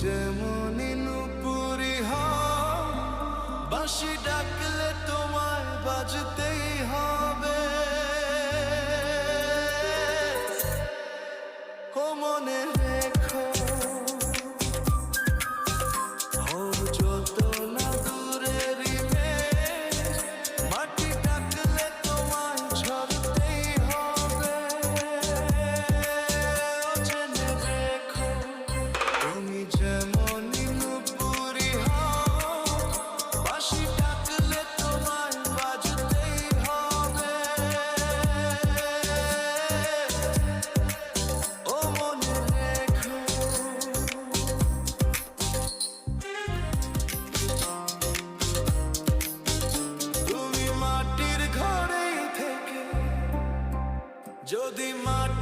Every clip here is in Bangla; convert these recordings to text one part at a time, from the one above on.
যেমন নুপুরি হাওয়া বাঁশি ডাকলে তোমায় বাজতেই যদি মাটি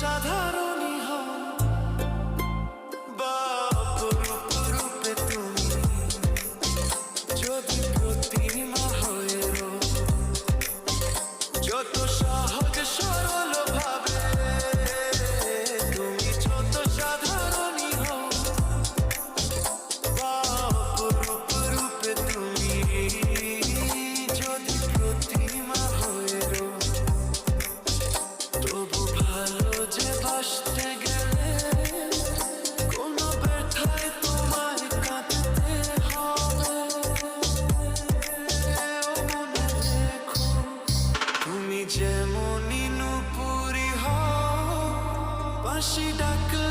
সাধারণ যেমনই নুপুরি হও বাঁশি ডাকলে